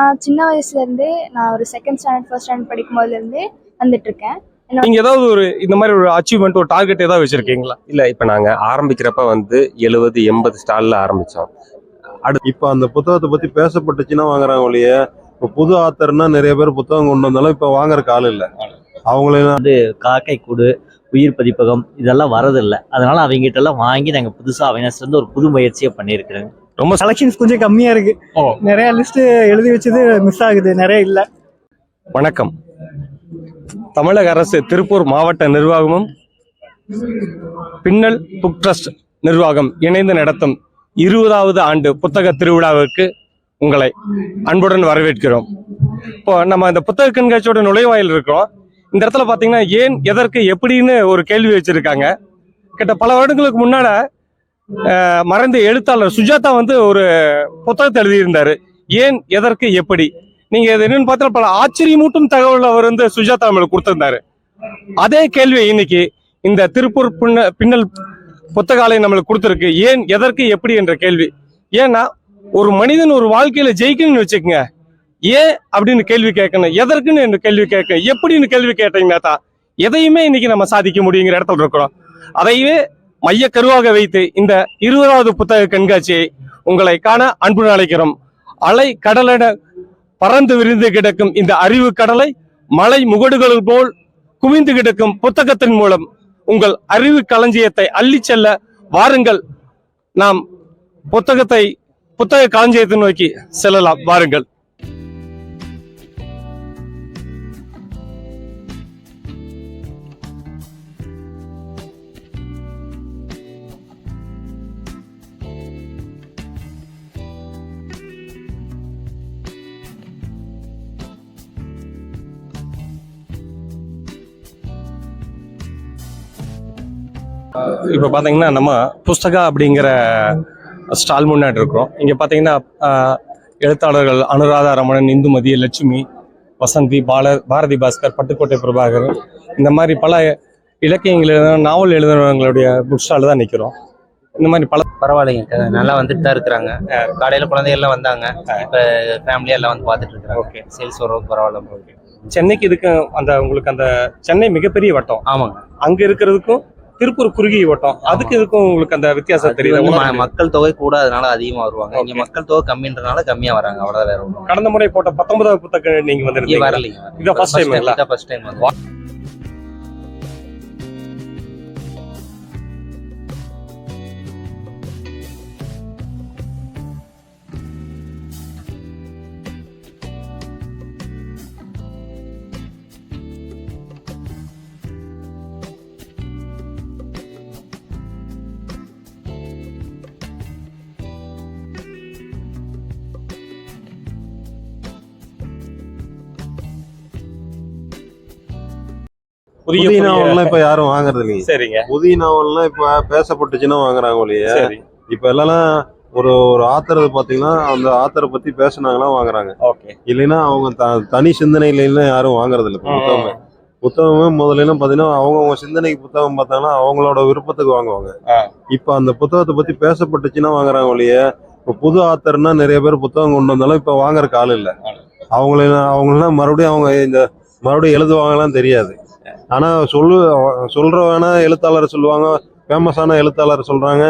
நான் சின்ன வயசுல இருந்தே நான் ஒரு செகண்ட் ஸ்டாண்டர்ட் ஃபர்ஸ்ட் ஸ்டாண்டர்ட் படிக்கும் போதுல இருந்தே வந்துட்டு இருக்கேன் நீங்க ஏதாவது ஒரு இந்த மாதிரி ஒரு அச்சீவ்மெண்ட் ஒரு டார்கெட் ஏதாவது வச்சிருக்கீங்களா? இல்ல இப்ப நாங்க ஆரம்பிக்கிறப்ப வந்து எழுபது எண்பது ஸ்டால்ல ஆரம்பிச்சோம். இப்போ அந்த புத்தகத்தை பத்தி பேசப்பட்டுச்சுன்னா வாங்குறாங்க ஒழிய இப்போ புது ஆத்தர்னா நிறைய பேர் புத்தகம் கொண்டு வந்தாலும் இப்போ வாங்குறக்கு ஆள் இல்லை. அவங்களெல்லாம் காக்கை கூடு உயிர் பதிப்பகம் இதெல்லாம் வரதில்லை அதனால அவங்ககிட்ட எல்லாம் வாங்கி நாங்கள் புதுசாக அவேர்னஸ்ல இருந்து ஒரு புது முயற்சியை பண்ணியிருக்கிறோங்க. ரொம்ப கலெக்ஷன்ஸ் கொஞ்சம் கம்மியா இருக்கு. நிறைய லிஸ்ட் எழுதி வச்சது மிஸ் ஆகுது நிறைய இல்ல. வணக்கம். தமிழக அரசு திருப்பூர் மாவட்ட நிர்வாகமும் பின்னல் புக் ட்ரஸ்ட் நிர்வாகம் இணைந்து நடத்தும் இருபதாவது ஆண்டு புத்தக திருவிழாவிற்கு உங்களை அன்புடன் வரவேற்கிறோம். இப்போ நம்ம இந்த புத்தக கண்காட்சியோட நுழைவாயில் இருக்கிறோம். இந்த இடத்துல பார்த்தீங்கன்னா ஏன் எதற்கு எப்படின்னு ஒரு கேள்வி வச்சிருக்காங்க. கிட்ட பல வருடங்களுக்கு முன்னால மறைந்த எழுத்தாளர் சுஜாதா வந்து ஒரு புத்தகத்தை எழுதியிருந்தாரு. ஏன் எதற்கு எப்படி? நீங்க இது என்னன்னு பார்த்தா பல ஆச்சரியமூட்டும் தகவல் அவர் வந்து சுஜாதா நம்மளுக்கு கொடுத்திருந்தாரு. அதே கேள்வி இன்னைக்கு இந்த திருப்பூர் பின்ன பின்னல் புத்தகாலயம் நம்மளுக்கு கொடுத்துருக்கு. ஏன் எதற்கு எப்படி என்ற கேள்வி. ஏன்னா ஒரு மனிதன் ஒரு வாழ்க்கையில ஜெயிக்கணும்னு வச்சுக்கோங்க. ஏன் அப்படின்னு கேள்வி கேட்கணும். எதற்குன்னு என்று கேள்வி கேட்க எப்படின்னு கேள்வி கேட்டீங்கன்னா தான் எதையுமே இன்னைக்கு நம்ம சாதிக்க முடியுங்கிற இடத்துல இருக்கிறோம். அதையே மைய கருவாக வைத்து இந்த இருபதாவது புத்தக கண்காட்சியை உங்களை காண அன்புடன் அழைக்கிறோம். அலை கடலென பறந்து விரிந்து கிடக்கும் இந்த அறிவு கடலை மலை முகடுகள் போல் குவிந்து கிடக்கும் புத்தகத்தின் மூலம் உங்கள் அறிவு களஞ்சியத்தை அள்ளிச் செல்ல வாருங்கள். நாம் புத்தகத்தை புத்தக களஞ்சியத்தை நோக்கி செல்லலாம். வாருங்கள். இப்போ பார்த்தீங்கன்னா நம்ம புஸ்தகா அப்படிங்கிற ஸ்டால் முன்னாடி இருக்கிறோம். இங்கே பார்த்தீங்கன்னா எழுத்தாளர்கள் அனுராதா ரமணன் இந்துமதி லட்சுமி வசந்தி பால பாரதி பாஸ்கர் பட்டுக்கோட்டை பிரபாகர் இந்த மாதிரி பல இலக்கியங்கள் எழுதுன நாவல் எழுதுனவங்களுடைய புக் ஸ்டால் தான் நிற்கிறோம் இந்த மாதிரி பல பரவாயில்லைங்க. நல்லா வந்துட்டு தான் இருக்கிறாங்க. காலையில குழந்தைகள் எல்லாம் வந்தாங்க. இப்ப ஃபேமிலியா எல்லாம் வந்து பார்த்துட்டு இருக்காங்க ஓகே. சேல்ஸ் ஓரளவுக்கு பரவாயில்ல ஓகே சென்னைக்கு இதுக்கு அந்த உங்களுக்கு அந்த சென்னை மிகப்பெரிய வட்டம். ஆமாங்க. அங்க இருக்கிறதுக்கும் திருப்பூர் குறுகிய வட்டம். அதுக்கு இதுக்கும் உங்களுக்கு அந்த வித்தியாசம் அது தெரியுது? வந்து ம- உங்களுக்கு? மக்கள் தொகை கூட அதனால அதிகமா வருவாங்க. இங்க. மக்கள் தொகை கம்மின்றனால கம்மியா வராங்க. அவ்வளவுதான் வேற கடந்த முறை போட்ட பத்தொன்பதாவது புத்தகம் நீங்க வந்து வரலைங்க. இதான் ங்களா? இதான் ஃபர்ஸ்ட் டைம் புதிய நாவல்லாம் இப்போ யாரும் வாங்குறது இல்லைங்க. சரிங்க. புதிய நாவல்லாம் இப்போ பேசப்பட்டுச்சுன்னா வாங்குறாங்க ஒழிய. இப்போ எல்லாம் ஒரு ஒரு ஆத்தர் பார்த்தீங்கன்னா அந்த ஆத்தரை பத்தி பேசுனாங்கன்னா வாங்குறாங்க. இல்லைன்னா அவங்க தனி சிந்தனையில யாரும் வாங்குறது இல்லை புத்தகமே. புத்தகமே முதல்ல எல்லாம் பார்த்தீங்கன்னா அவங்கவுங்க சிந்தனைக்கு புத்தகம் பார்த்தாங்கன்னா அவங்களோட விருப்பத்துக்கு வாங்குவாங்க. இப்போ அந்த புத்தகத்தை பத்தி பேசப்பட்டுச்சுன்னா வாங்குறாங்க ஒழிய இப்போ புது ஆத்தர்னா நிறைய பேர் புத்தகம் கொண்டு வந்தாலும் இப்போ வாங்குறக்கு ஆள் இல்லை. அவங்கள அவங்களாம் மறுபடியும் அவங்க இந்த மறுபடியும் எழுதுவாங்கலாம் தெரியாது. ஆனா சொல்லு சொல்ற வேணா எழுத்தாளர் சொல்லுவாங்க ஃபேமஸான எழுத்தாளர் சொல்றாங்க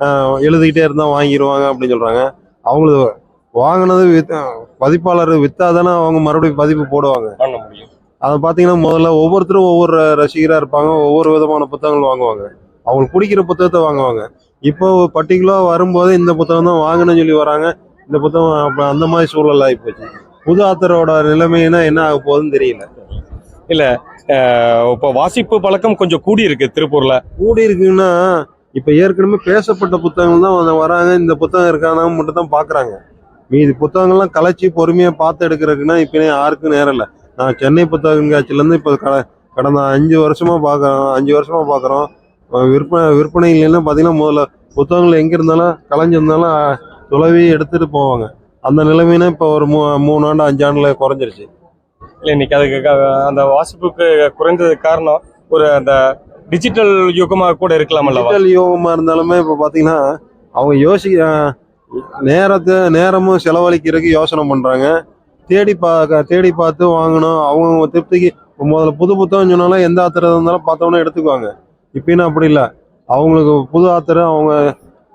ஆஹ் எழுதிக்கிட்டே இருந்தா வாங்கிடுவாங்க அப்படின்னு சொல்றாங்க. அவங்களுக்கு வாங்கினது வித் பதிப்பாளர் வித்தாதானே அவங்க மறுபடியும் பதிப்பு போடுவாங்க. அதை பார்த்தீங்கன்னா முதல்ல ஒவ்வொருத்தரும் ஒவ்வொரு ரசிகராக இருப்பாங்க ஒவ்வொரு விதமான புத்தகங்கள் வாங்குவாங்க. அவங்களுக்கு பிடிக்கிற புத்தகத்தை வாங்குவாங்க. இப்போ பர்டிகுலராக வரும்போது இந்த புத்தகம் தான் வாங்கணும்னு சொல்லி வராங்க. இந்த புத்தகம் அப்ப அந்த மாதிரி சூழல் ஆகிப்போச்சு புது ஆத்தரோட நிலைமைனா என்ன ஆக போகுதுன்னு தெரியல. அஹ் இப்போ வாசிப்பு பழக்கம் கொஞ்சம் கூடி இருக்கு திருப்பூர்ல. கூடி இருக்குன்னா இப்ப ஏற்கனவே பேசப்பட்ட புத்தகங்கள் தான் வராங்க. இந்த புத்தகம் இருக்கானா மட்டும் தான் பாக்குறாங்க. மீதி புத்தகங்கள்லாம் கலைச்சி பொறுமையா பார்த்து எடுக்கிறதுக்குன்னா இப்போ யாருக்கும் நேரம் இல்லை. நான் சென்னை புத்தக இருந்து இப்போ க கடந்த அஞ்சு வருஷமா பாக்குறோம். அஞ்சு வருஷமா பாக்குறோம். விற்பனை விற்பனை இல்லைன்னா பாத்தீங்கன்னா முதல்ல புத்தகங்கள் எங்க இருந்தாலும் கலைஞ்சிருந்தாலும் துளவி எடுத்துட்டு போவாங்க. அந்த நிலைமைனா இப்போ ஒரு மூ மூணு ஆண்டு அஞ்சு குறைஞ்சிருச்சு. இல்ல இன்னைக்கு அதுக்கு அந்த வாசிப்புக்கு குறைந்ததுக்கு காரணம் ஒரு அந்த டிஜிட்டல் யுகமா கூட இருக்கலாம் டிஜிட்டல் யோகமா இருந்தாலுமே இப்போ பார்த்தீங்கன்னா அவங்க யோசி அஹ் நேரத்தை நேரமும் செலவழிக்கிறதுக்கு யோசனை பண்றாங்க. தேடி பா தேடி பார்த்து வாங்கணும். அவங்க திருப்திக்கு முதல்ல புது புத்தகம் சொன்னாலும் எந்த ஆத்திரம் இருந்தாலும் பார்த்தோன்னே எடுத்துக்குவாங்க. இப்பயும் அப்படி இல்லை. அவங்களுக்கு புது ஆத்தர் அவங்க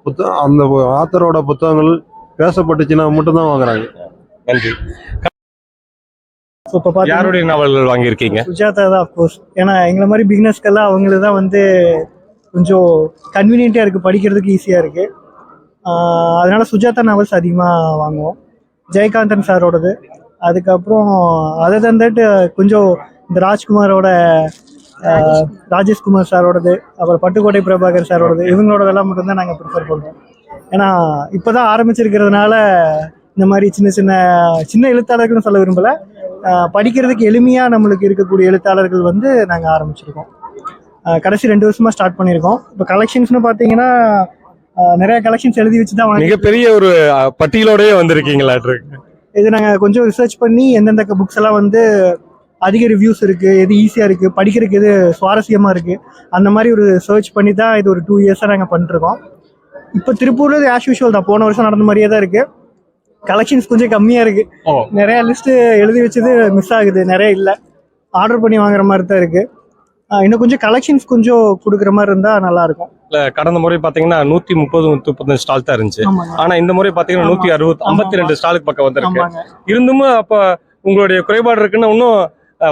புத்த அந்த ஆத்தரோட புத்தகங்கள் பேசப்பட்டுச்சுன்னா மட்டும்தான் வாங்குறாங்க. நன்றி. ஸோ இப்போ யாருடைய நாவல்கள் வாங்கியிருக்கீங்க? சுஜாதா தான் அஃப்கோர்ஸ் ஏன்னா எங்களை மாதிரி பிகினர்ஸ்க்கெல்லாம் அவங்களுக்கு தான் வந்து கொஞ்சம் கன்வீனியண்ட்டாக இருக்குது படிக்கிறதுக்கு ஈஸியாக இருக்குது அதனால சுஜாதா நாவல்ஸ் அதிகமாக வாங்குவோம். ஜெயகாந்தன் சாரோடது. அதுக்கப்புறம் அதர் தன் தட் கொஞ்சம் இந்த ராஜ்குமாரோட ராஜேஷ்குமார் சாரோடது அப்புறம் பட்டுக்கோட்டை பிரபாகர் சாரோடது இவங்களோடதெல்லாம் மட்டும்தான் நாங்கள் ப்ரிஃபர் பண்ணுறோம் ஏன்னா இப்போ தான் ஆரம்பிச்சிருக்கிறதுனால இந்த மாதிரி சின்ன சின்ன சின்ன எழுத்தாளர்கள்னு சொல்ல விரும்பலை. படிக்கிறதுக்கு எளிமையாக நம்மளுக்கு இருக்கக்கூடிய எழுத்தாளர்கள் வந்து நாங்கள் ஆரம்பிச்சிருக்கோம். கடைசி ரெண்டு வருஷமா ஸ்டார்ட் பண்ணியிருக்கோம் இப்போ கலெக்ஷன்ஸ்னு பார்த்தீங்கன்னா நிறைய கலெக்ஷன்ஸ் எழுதி வச்சு தான் வாங்கி மிகப்பெரிய ஒரு பட்டியலோடயே வந்திருக்கீங்களா இது? நாங்கள் கொஞ்சம் ரிசர்ச் பண்ணி எந்தெந்த புக்ஸ் எல்லாம் வந்து அதிக ரிவ்யூஸ் இருக்கு எது ஈஸியாக இருக்கு படிக்கிறதுக்கு எது சுவாரஸ்யமா இருக்கு அந்த மாதிரி ஒரு சர்ச் பண்ணி தான் இது ஒரு டூ இயர்ஸாக நாங்கள் பண்ணிருக்கோம். இப்போ திருப்பூர்ல ஆஸ் யூஷுவல் தான். போன வருஷம் நடந்த மாதிரியே தான் இருக்கு. கலெக்ஷன்ஸ் கொஞ்சம் கம்மியாக இருக்கு. நிறைய லிஸ்ட் எழுதி வச்சது மிஸ் ஆகுது. நிறைய இல்லை. ஆர்டர் பண்ணி வாங்குற மாதிரி தான் இருக்கு. இன்னும் கொஞ்சம் கலெக்ஷன்ஸ் கொஞ்சம் கொடுக்குற மாதிரி இருந்தா நல்லா இருக்கும். இல்ல கடந்த முறை பாத்தீங்கன்னா நூத்தி முப்பது நூத்தி முப்பத்தஞ்சு ஸ்டால் தான் இருந்துச்சு. ஆனா இந்த முறை பாத்தீங்கன்னா. நூத்தி அறுபத்தி ஐம்பத்தி ரெண்டு ஸ்டாலுக்கு பக்கம் வந்திருக்கு. இருந்தும் அப்ப உங்களுடைய குறைபாடு இருக்குன்னு இன்னும்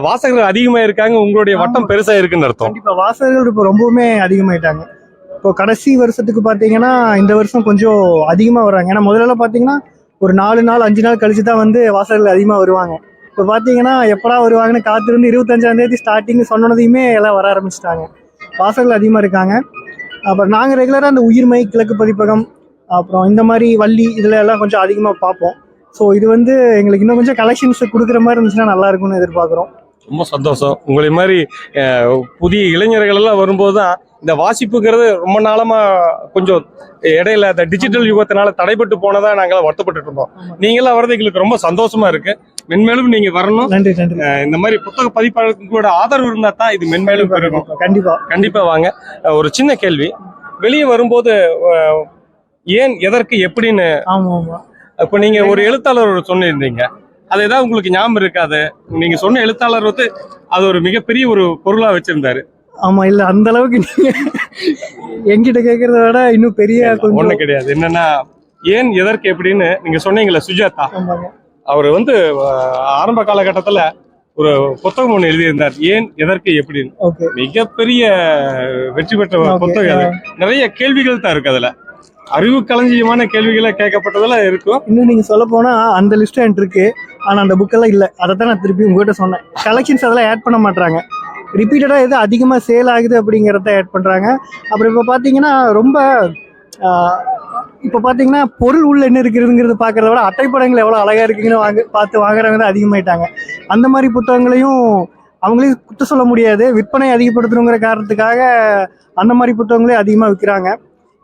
வாசகர்கள் அதிகமா இருக்காங்க. உங்களுடைய வட்டம் பெருசா இருக்குன்னு அர்த்தம். கண்டிப்பா. வாசகர்கள் இப்போ ரொம்பவுமே அதிகமாயிட்டாங்க. இப்போ கடைசி வருஷத்துக்கு பார்த்தீங்கன்னா இந்த வருஷம் கொஞ்சம் அதிகமாக வர்றாங்க. ஏன்னா முதல்ல பார்த்தீங்கன்னா ஒரு நாலு நாள் அஞ்சு நாள் கழிச்சு தான் வந்து வாசகர்கள் அதிகமாக வருவாங்க. இப்போ பார்த்தீங்கன்னா எப்படா வருவாங்கன்னு காத்திருந்து இருபத்தஞ்சாம் தேதி ஸ்டார்டிங் சொன்னதையுமே எல்லாம் வர ஆரம்பிச்சிட்டாங்க. வாசகர்கள் அதிகமாக இருக்காங்க. அப்புறம் நாங்கள் ரெகுலராக அந்த உயிர்மை கிழக்கு பதிப்பகம் அப்புறம் இந்த மாதிரி வள்ளி இதில் எல்லாம் கொஞ்சம் அதிகமாக பார்ப்போம். ஸோ இது வந்து எங்களுக்கு இன்னும் கொஞ்சம் கலெக்ஷன்ஸ் கொடுக்குற மாதிரி இருந்துச்சுன்னா நல்லா இருக்கும்னு எதிர்பார்க்குறோம். ரொம்ப சந்தோஷம். உங்களை மாதிரி புதிய இளைஞர்கள் எல்லாம் வரும்போது தான் இந்த வாசிப்புங்கிறது ரொம்ப நாளமா கொஞ்சம் இடையில இந்த டிஜிட்டல் யுகத்தினால தடைபட்டு போனதா நாங்க வருத்தப்பட்டு இருந்தோம் நீங்களாம் வர்றது எங்களுக்கு ரொம்ப சந்தோஷமா இருக்கு. மென்மேலும் நீங்க வரணும். நன்றி நன்றி. இந்த மாதிரி புத்தக பதிப்பாளர்களோட ஆதரவு இருந்தா தான் இது மென்மேலும் பெருகும். கண்டிப்பா. கண்டிப்பா வாங்க. ஒரு சின்ன கேள்வி. வெளியே வரும்போது ஏன் எதற்கு எப்படின்னு? இப்ப நீங்க ஒரு எழுத்தாளர் சொல்லியிருந்தீங்க அது ஏதாவது உங்களுக்கு ஞாபகம் இருக்காது. நீங்க சொன்ன எழுத்தாளர் வந்து அது ஒரு மிகப்பெரிய ஒரு பொருளா வச்சிருந்தாரு. ஆமா இல்ல அந்த அளவுக்கு நீங்க என்கிட்ட கேக்குறத விட இன்னும் பெரிய ஒண்ணு கிடையாது. என்னன்னா ஏன் எதற்கு எப்படின்னு நீங்க சொன்னீங்கல்ல சுஜாதா. அவர் வந்து ஆரம்ப காலகட்டத்துல ஒரு புத்தகம் ஒண்ணு எழுதியிருந்தார். ஏன் எதற்கு எப்படின்னு. மிகப்பெரிய வெற்றி பெற்ற. புத்தகம் அது. நிறைய கேள்விகள் தான் இருக்கு அதுல. அறிவு களஞ்சியமான கேள்விகளை கேட்கப்பட்டதுல இருக்கும். இன்னும் நீங்க சொல்ல போனா அந்த லிஸ்ட் என்கிட்ட இருக்கு. ஆனா அந்த புக் எல்லாம் இல்ல. அதை தான் நான் திருப்பி உங்ககிட்ட சொன்னேன். கலெக்ஷன்ஸ் அதெல்லாம் ஆட் பண்ண மாட்டாங்க ரிப்பீட்டடா எது அதிகமா சேல் ஆகுது அப்படிங்கறத ஆட் பண்றாங்க. அப்புறம் இப்ப பாத்தீங்கன்னா ரொம்ப இப்போ இப்ப பாத்தீங்கன்னா பொருள் உள்ள என்ன இருக்குதுங்கிறது பாக்குறத விட அட்டைப்படங்கள் எவ்வளவு அழகா இருக்குங்கன்னு வாங்க பார்த்து வாங்குறவங்க தான் அதிகமாயிட்டாங்க. அந்த மாதிரி புத்தகங்களையும் அவங்களையும் குத்த சொல்ல முடியாது. விற்பனை அதிகப்படுத்தணுங்கிற காரணத்துக்காக அந்த மாதிரி புத்தகங்களே அதிகமாக விற்கிறாங்க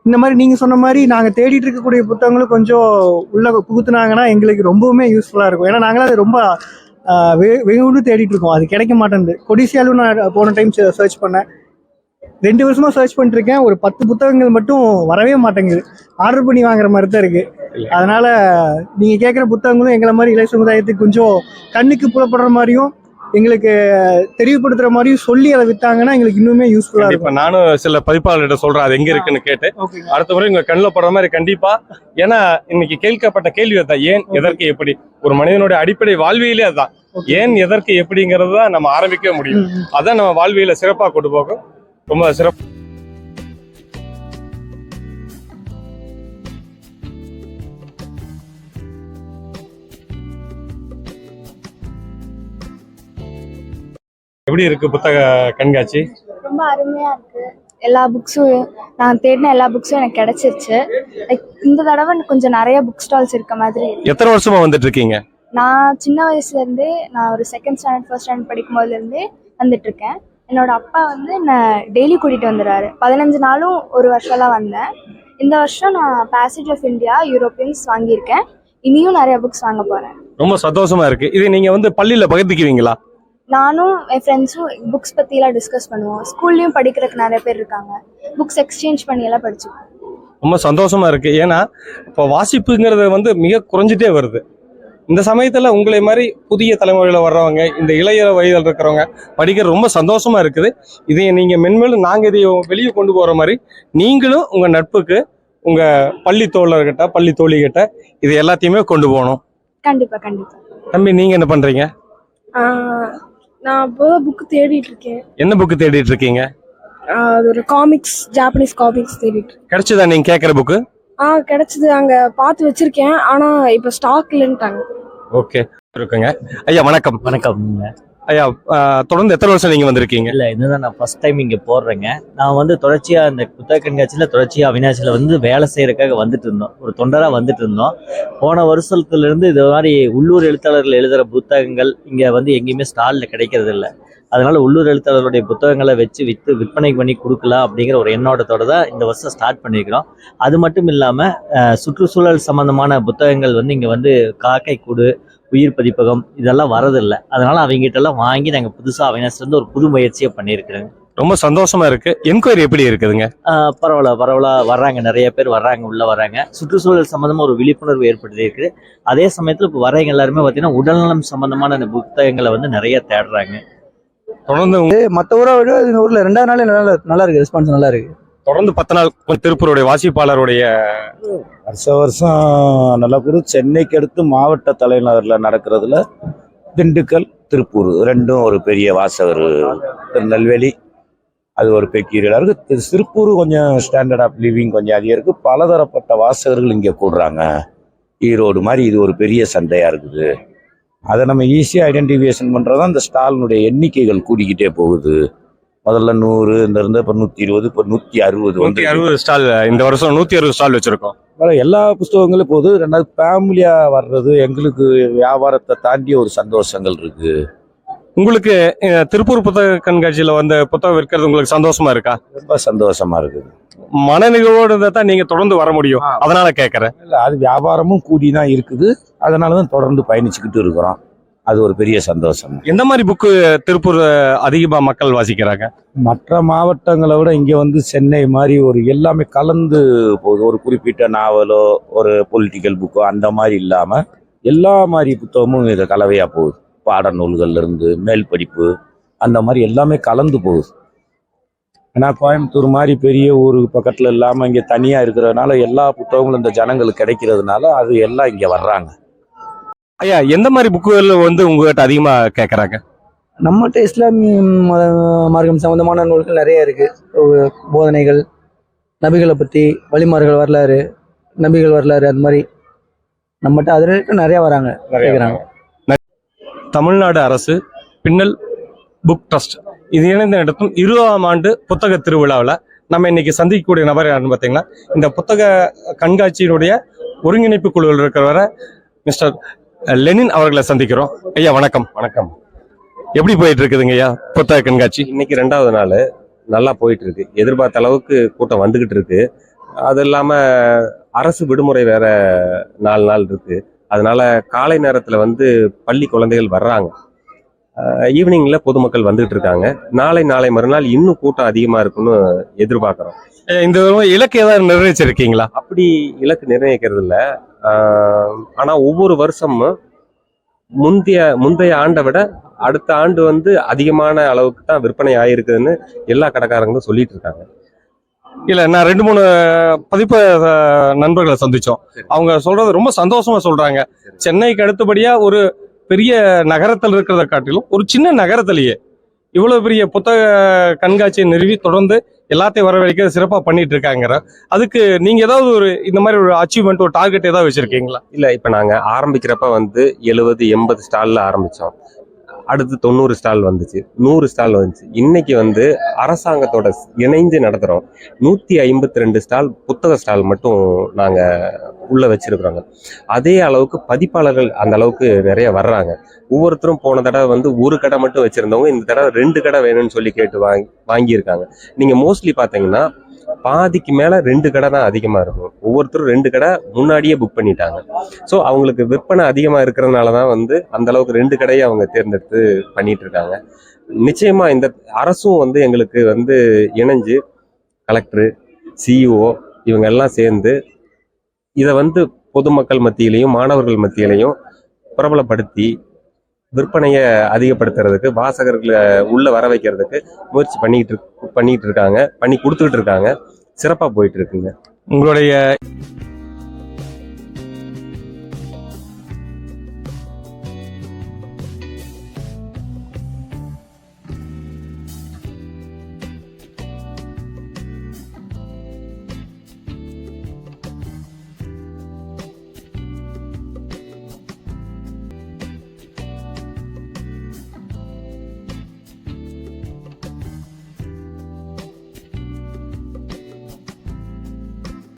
இந்த மாதிரி நீங்கள் சொன்ன மாதிரி நாங்கள் தேடிட்டு இருக்கக்கூடிய புத்தகங்களும் கொஞ்சம் உள்ள புகுத்துனாங்கன்னா எங்களுக்கு ரொம்பவுமே யூஸ்ஃபுல்லாக இருக்கும். ஏன்னா நாங்களும் அது ரொம்ப வெகுண்டு தேடிட்டு இருக்கோம். அது கிடைக்க மாட்டேங்குது. கொடிசியாலும் நான் போன டைம் சர்ச் பண்ணேன். ரெண்டு வருஷமா சர்ச் பண்ணிட்டு இருக்கேன். ஒரு பத்து புத்தகங்கள் மட்டும் வரவே மாட்டேங்குது. ஆர்டர் பண்ணி வாங்குற மாதிரி தான் இருக்கு. அதனால நீங்க கேட்குற புத்தகங்களும் எங்களை மாதிரி இளைய சமுதாயத்துக்கு கொஞ்சம் கண்ணுக்கு புலப்படுற மாதிரியும் எங்களுக்கு தெரியப்படுத்துற மாதிரியும் சொல்லி அதை வித்தாங்கன்னா எங்களுக்கு இன்னுமே யூஸ்ஃபுல்லா இருக்கும். நானும் சில பதிப்பாளர்கிட்ட சொல்றேன் அது எங்க இருக்குன்னு கேட்டு. அடுத்த முறை உங்க கண்ணில் படுற மாதிரி கண்டிப்பா. ஏன்னா இன்னைக்கு கேட்கப்பட்ட கேள்வி அதான் ஏன் எதற்கு எப்படி? ஒரு மனிதனுடைய அடிப்படை வாழ்வியலே அதுதான். ஏன் எதற்கு எப்படிங்கிறது தான் நம்ம ஆரம்பிக்கவே முடியும். அதான் நம்ம வாழ்வியல சிறப்பா கொண்டு போகும். ரொம்ப சிறப்பு. எப்படி இருக்கு புத்தக கண்காட்சி? ரொம்ப அருமையா இருக்கு. எல்லா புக்ஸும் நான் தேடின எல்லா புக்ஸும் எனக்கு கிடைச்சிருச்சு. லைக் இந்த தடவை கொஞ்சம் நிறைய புக் ஸ்டால்ஸ் இருக்க மாதிரி இருக்கு. எத்தனை வருஷமா வந்துட்டு இருக்கீங்க? நான் சின்ன வயசுல இருந்தே நான் ஒரு செகண்ட் ஸ்டாண்டர்ட் ஃபர்ஸ்ட் ஸ்டாண்டர்ட் படிக்கும் போதுல இருந்தே வந்துட்டு இருக்கேன். என்னோட அப்பா வந்து என்னை டெய்லி கூட்டிட்டு வந்துடுறாரு. பதினஞ்சு நாளும் ஒரு வருஷம்லாம் வந்தேன். இந்த வருஷம் நான் பேசேஜ் ஆஃப் இந்தியா யூரோப்பியன்ஸ் வாங்கியிருக்கேன். இனியும் நிறைய புக்ஸ் வாங்க போறேன். ரொம்ப சந்தோஷமா இருக்கு. இது நீங்க வந்து பள்ளியில பகிர்ந்துக்குவீங்களா? நானும் என் ஃப்ரெண்ட்ஸும் புக்ஸ் பற்றியெல்லாம் டிஸ்கஸ் பண்ணுவோம். ஸ்கூல்லையும் படிக்கிறதுக்கு நிறைய பேர் இருக்காங்க. புக்ஸ் எக்ஸ்சேஞ்ச் பண்ணி எல்லாம் படிச்சுப்போம். ரொம்ப சந்தோஷமா இருக்கு. ஏன்னா இப்போ வாசிப்புங்கிறது வந்து மிக குறைஞ்சிட்டே வருது. இந்த சமயத்துல உங்களை மாதிரி புதிய தலைமுறையில வர்றவங்க இந்த இளைய வயதில் இருக்கிறவங்க படிக்கிறது ரொம்ப சந்தோஷமா இருக்குது. இதை நீங்க மென்மேலும் நாங்க இதை வெளியே கொண்டு போற மாதிரி நீங்களும் உங்க நட்புக்கு உங்க பள்ளி தோழர்கிட்ட பள்ளி தோழிகிட்ட இது எல்லாத்தையுமே கொண்டு போகணும். கண்டிப்பா கண்டிப்பா. தம்பி நீங்க என்ன பண்றீங்க? ஆஹ் நான் இப்போ புக் தேடிட்டு இருக்கேன் என்ன புக்கு தேடிட்டு இருக்கீங்க அது ஒரு காமிக்ஸ் ஜாப்பனீஸ் காமிக்ஸ் தேடிட்டு கிடைச்சதா நீங்க கேட்குற புக்கு ஆ கிடைச்சது. அங்க பார்த்து வச்சிருக்கேன். ஆனா இப்போ ஸ்டாக் இல்லைன்ட்டாங்க. ஓகே இருக்குங்க. ஐயா வணக்கம். வணக்கம். ஐயா தொடர்ந்து எத்தனை வருஷம் நீங்க வந்திருக்கீங்க? இல்ல இதுதான் நான் ஃபர்ஸ்ட் டைம் இங்க போடுறேங்க நான் வந்து தொடர்ச்சியா இந்த புத்தக கண்காட்சியில தொடர்ச்சியா அவினாசியில வந்து வேலை செய்யறதுக்காக வந்துட்டு இருந்தோம். ஒரு தொண்டரா வந்துட்டு இருந்தோம். போன வருஷத்துல இருந்து இது மாதிரி உள்ளூர் எழுத்தாளர்கள் எழுதுற புத்தகங்கள் இங்க வந்து எங்கேயுமே ஸ்டால்ல கிடைக்கிறது இல்லை. அதனால உள்ளூர் எழுத்தாளர்களுடைய புத்தகங்களை வச்சு வித்து விற்பனை பண்ணி கொடுக்கலாம் அப்படிங்கிற ஒரு எண்ணோட்டத்தோட தான் இந்த வருஷம் ஸ்டார்ட் பண்ணியிருக்கிறோம் அது மட்டும் இல்லாமல் சுற்றுச்சூழல் சம்பந்தமான புத்தகங்கள் வந்து இங்கே வந்து காக்கை கூடு உயிர் பதிப்பகம் இதெல்லாம் வரதில்லை. அதனால அவங்ககிட்ட எல்லாம் வாங்கி நாங்க புதுசா அவினாசில இருந்து ஒரு புது முயற்சியை பண்ணியிருக்கிறோங்க. ரொம்ப சந்தோஷமா இருக்கு. என்கொயரி எப்படி இருக்குதுங்க? பரவாயில்ல பரவாயில்ல. வர்றாங்க நிறைய பேர் வர்றாங்க உள்ள வர்றாங்க. சுற்றுச்சூழல் சம்பந்தமா ஒரு விழிப்புணர்வு ஏற்படுத்தி இருக்குது அதே சமயத்துல இப்போ வர்றவங்க எல்லாருமே பார்த்தீங்கன்னா உடல்நலம் சம்பந்தமான அந்த புத்தகங்களை வந்து நிறைய தேடுறாங்க. தொடர்ந்து மற்ற ஊரை விட இந்த ஊர்ல ரெண்டாவது நாள் நல்லா நல்லா இருக்கு. ரெஸ்பான்ஸ் நல்லா இருக்கு. தொடர்ந்து பத்து நாள் திருப்பூருடைய வாசிப்பாளருடைய வருஷ வருஷம் நல்லபுரு சென்னைக்கு அடுத்து மாவட்ட தலைநகரில் நடக்கிறதுல திண்டுக்கல் திருப்பூர். ரெண்டும் ஒரு பெரிய வாசகர் திருநெல்வேலி. அது ஒரு பெக்கீரியலாக இருக்குது திருப்பூர் கொஞ்சம் ஸ்டாண்டர்ட் ஆஃப் லிவிங் கொஞ்சம் அதிகம் இருக்குது பலதரப்பட்ட வாசகர்கள் இங்கே கூடுறாங்க. ஈரோடு மாதிரி இது ஒரு பெரிய சந்தையாக இருக்குது. அதை நம்ம ஈஸியாக ஐடென்டிஃபிகேஷன் பண்ணுறது அந்த ஸ்டாலினுடைய எண்ணிக்கைகள் கூடிக்கிட்டே போகுது. முதல்ல நூறு இந்த இருந்து இப்போ நூற்றி இருபது இப்போ நூற்றி அறுபது வந்து அறுபது ஸ்டால் இந்த வருஷம் நூத்தி அறுபது ஸ்டால் வச்சிருக்கோம். எல்லா புஸ்தகங்களும் போது ரெண்டாவது ஃபேமிலியாக வர்றது எங்களுக்கு வியாபாரத்தை தாண்டி ஒரு சந்தோஷங்கள் இருக்கு. உங்களுக்கு திருப்பூர் புத்தக கண்காட்சியில வந்து புத்தகம் விற்கிறது உங்களுக்கு சந்தோஷமா இருக்கா? ரொம்ப சந்தோஷமா இருக்குது. மன நிகழ்வோடு இருந்தா தான் நீங்க தொடர்ந்து வர முடியும். அதனால கேட்கறேன் இல்லை அது வியாபாரமும் கூடி தான் இருக்குது. அதனால தான் தொடர்ந்து பயணிச்சுக்கிட்டு இருக்கிறோம். அது ஒரு பெரிய சந்தோஷம். எந்த மாதிரி புக்கு திருப்பூர் அதிகமா மக்கள் வாசிக்கிறாங்க? மற்ற மாவட்டங்களை விட இங்கே வந்து சென்னை மாதிரி ஒரு எல்லாமே கலந்து போகுது. ஒரு குறிப்பிட்ட நாவலோ ஒரு பொலிட்டிக்கல் புக்கோ அந்த மாதிரி இல்லாமல் எல்லா மாதிரி புத்தகமும் இது கலவையாக போகுது. பாடநூல்கள்ல இருந்து மேல் படிப்பு அந்த மாதிரி எல்லாமே கலந்து போகுது. ஏன்னா கோயம்புத்தூர் மாதிரி பெரிய ஊர் பக்கத்தில் இல்லாமல் இங்கே தனியாக இருக்கிறதுனால எல்லா புத்தகங்களும் இந்த ஜனங்களுக்கு கிடைக்கிறதுனால அது எல்லாம் இங்கே வர்றாங்க. ஐயா எந்த மாதிரி புக்குகள் வந்து உங்ககிட்ட அதிகமா கேட்கறாங்க நம்மகிட்ட இஸ்லாமிய மத- மார்க்கம் சம்பந்தமான நூல்கள் நிறைய இருக்கு. போதனைகள் நபிகளை பத்தி வழிமார்கள் வரலாறு நபிகள் வரலாறு அது மாதிரி நம்மகிட்ட அது related நிறைய வராங்க கேட்குறாங்க தமிழ்நாடு அரசு பின்னல் புக் ட்ரஸ்ட் இது இணைந்து நடத்தும் இருபதாம் ஆண்டு புத்தக திருவிழாவில் நம்ம இன்னைக்கு சந்திக்கக்கூடிய நபர் யாருன்னு பார்த்தீங்கன்னா இந்த புத்தக கண்காட்சியினுடைய ஒருங்கிணைப்பு குழுவில் இருக்கிறவரை மிஸ்டர் லெனின் அவர்களை சந்திக்கிறோம். ஐயா வணக்கம். வணக்கம். எப்படி போயிட்டு இருக்குதுங்க ஐயா? புத்தக கண்காட்சி. இன்னைக்கு ரெண்டாவது நாள். நல்லா போயிட்டு இருக்கு எதிர்பார்த்த அளவுக்கு கூட்டம் வந்துகிட்டு இருக்கு அது இல்லாம அரசு விடுமுறை வேற நாலு நாள் இருக்கு. அதனால காலை நேரத்துல வந்து பள்ளி குழந்தைகள் வர்றாங்க. ஈவினிங்ல பொதுமக்கள் வந்துகிட்டு இருக்காங்க நாளை நாளை மறுநாள் இன்னும் கூட்டம் அதிகமா இருக்கும்னு எதிர்பார்க்கிறோம். இந்த இலக்கு ஏதாவது நிறைவேற்றிருக்கீங்களா? அப்படி இலக்கு நிர்ணயிக்கிறது இல்ல ஆனா ஒவ்வொரு வருஷமும் முந்தைய முந்தைய ஆண்டை விட அடுத்த ஆண்டு வந்து அதிகமான அளவுக்கு தான் விற்பனை ஆயிருக்குதுன்னு எல்லா கடைக்காரங்களும் சொல்லிட்டு இருக்காங்க. இல்ல நான் ரெண்டு மூணு பதிப்பு நண்பர்களை சந்திச்சோம். அவங்க சொல்றது ரொம்ப சந்தோஷமா சொல்றாங்க. சென்னைக்கு அடுத்தபடியா ஒரு பெரிய நகரத்தில் இருக்கிறத காட்டிலும் ஒரு சின்ன நகரத்திலேயே இவ்வளவு பெரிய புத்தக கண்காட்சியை நிறுவி தொடர்ந்து எல்லாத்தையும் வரவழைக்க சிறப்பா பண்ணிட்டு இருக்காங்க அதுக்கு நீங்க ஏதாவது ஒரு இந்த மாதிரி ஒரு அச்சீவ்மெண்ட் ஒரு டார்கெட் ஏதாவது வச்சிருக்கீங்களா? இல்ல இப்ப நாங்க ஆரம்பிக்கிறப்ப வந்து எழுபது எண்பது ஸ்டால்ல ஆரம்பிச்சோம். அடுத்து தொண்ணூறு ஸ்டால் வந்துச்சு. நூறு ஸ்டால் வந்துச்சு. இன்னைக்கு வந்து அரசாங்கத்தோட இணைந்து நடத்துகிறோம் நூற்றி ஐம்பத்தி ரெண்டு ஸ்டால் புத்தக ஸ்டால் மட்டும் நாங்கள் உள்ளே வச்சிருக்கிறோங்க அதே அளவுக்கு பதிப்பாளர்கள் அந்த அளவுக்கு நிறைய வர்றாங்க. ஒவ்வொருத்தரும் போன தடவை வந்து ஒரு கடை மட்டும் வச்சிருந்தவங்க இந்த தடவை ரெண்டு கடை வேணும்னு சொல்லி கேட்டு வாங்கி வாங்கியிருக்காங்க. நீங்கள் மோஸ்ட்லி பார்த்தீங்கன்னா பாதிக்கு மேல ரெண்டு கடை தான் அதிகமா இருக்கும். ஒவ்வொருத்தரும் ரெண்டு கடை முன்னாடியே புக் பண்ணிட்டாங்க. ஸோ அவங்களுக்கு விற்பனை அதிகமா இருக்கிறதுனால தான் வந்து அந்த அளவுக்கு ரெண்டு கடையை அவங்க தேர்ந்தெடுத்து பண்ணிட்டு இருக்காங்க. நிச்சயமா இந்த அரசும் வந்து எங்களுக்கு வந்து இணைஞ்சு கலெக்டர் சிஇஓ இவங்க எல்லாம் சேர்ந்து இதை வந்து பொதுமக்கள் மத்தியிலையும் மாணவர்கள் மத்தியிலையும் பிரபலப்படுத்தி விற்பனையை அதிகப்படுத்துறதுக்கு வாசகர்களை உள்ள வர வைக்கிறதுக்கு முயற்சி பண்ணிக்கிட்டு இருக்கு- பண்ணிக்கிட்டு இருக்காங்க. பண்ணி கொடுத்துக்கிட்டு இருக்காங்க. சிறப்பாக போயிட்டு இருக்குங்க. உங்களுடைய